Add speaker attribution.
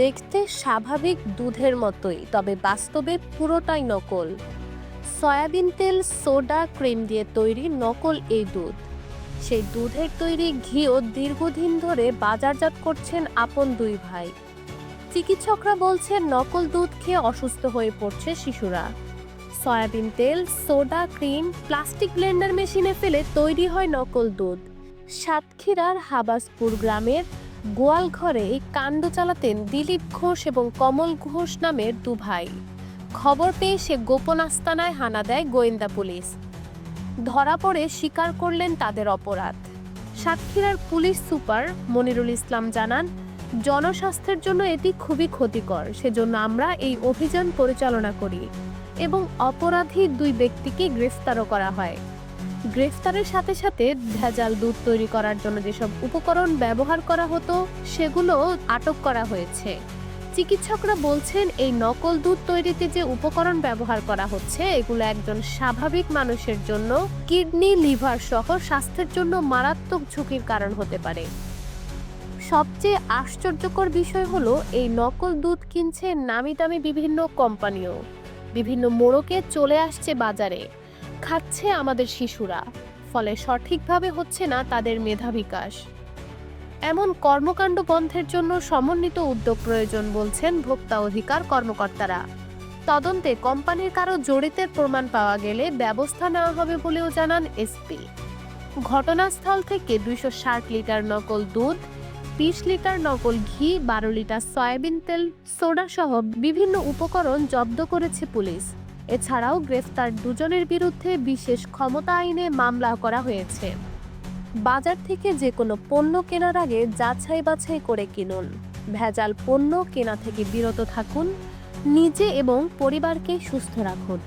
Speaker 1: দেখতে স্বাভাবিক দুধের মতোই, তবে বাস্তবে পুরোটাই নকল। সয়াবিন তেল, সোডা, ক্রিম দিয়ে তৈরি নকল এই দুধ। সেই দুধের তৈরি ঘিও দীর্ঘদিন ধরে বাজারজাত করছেন আপন দুই ভাই। চিকিৎসকরা বলছেন, নকল দুধ খেয়ে অসুস্থ হয়ে পড়ছে শিশুরা। সয়াবিন তেল, সোডা, ক্রিম, প্লাস্টিক ব্লেন্ডার মেশিনে ফেলে তৈরি হয় নকল দুধ। সাতক্ষীরার হাবাসপুর গ্রামের গোয়াল ঘরে এই কাণ্ড চালাতেন দিলীপ ঘোষ এবং কমল ঘোষ নামের দু ভাই। খবর পেয়ে সে গোপন আস্তানায় হানা দেয় গোয়েন্দা পুলিশ। ধরা পড়ে স্বীকার করলেন তাদের অপরাধ। সাতক্ষীরার পুলিশ সুপার মনিরুল ইসলাম জানান, জনস্বাস্থ্যের জন্য এটি খুবই ক্ষতিকর, সেজন্য আমরা এই অভিযান পরিচালনা করি এবং অপরাধী দুই ব্যক্তিকে গ্রেফতারও করা হয়। গ্রেফতারের সাথে সাথে ভেজাল দুধ তৈরি করার জন্য যেসব উপকরণ ব্যবহার করা হতো, সেগুলো আটক করা হয়েছে। চিকিৎসকরা বলছেন, এই নকল দুধ তৈরিতে যে উপকরণ ব্যবহার করা হচ্ছে, এগুলো একজন স্বাভাবিক মানুষের জন্য কিডনি, লিভার সহ স্বাস্থ্যের জন্য মারাত্মক ঝুঁকির কারণ হতে পারে। সবচেয়ে আশ্চর্যকর বিষয় হলো, এই নকল দুধ কিনছে নামি দামি বিভিন্ন কোম্পানিও। বিভিন্ন মোড়কে চলে আসছে বাজারে। খাচ্ছে আমাদের শিশুরা, ফলে সঠিকভাবে হচ্ছে না তাদের মেধা বিকাশ। এমন কর্মকাণ্ড বন্ধের জন্য সমন্বিত উদ্যোগ প্রয়োজন বলছেন ভোক্তা অধিকার কর্মকর্তারা। তদন্তে কোম্পানির কারও জড়িতের প্রমাণ পাওয়া গেলে ব্যবস্থা নেওয়া হবে বলেও জানান এসপি। ঘটনাস্থল থেকে দুইশো ষাট লিটার নকল দুধ, বিশ লিটার নকল ঘি, বারো লিটার সয়াবিন তেল সোডা সহ বিভিন্ন উপকরণ জব্দ করেছে পুলিশ। এছাড়াও গ্রেফতার দুজনের বিরুদ্ধে বিশেষ ক্ষমতা আইনে মামলা করা হয়েছে। বাজার থেকে যে কোনো পণ্য কেনার আগে যাচাই বাছাই করে কিনুন। ভেজাল পণ্য কেনা থেকে বিরত থাকুন। নিজে এবং পরিবারকে সুস্থ রাখুন।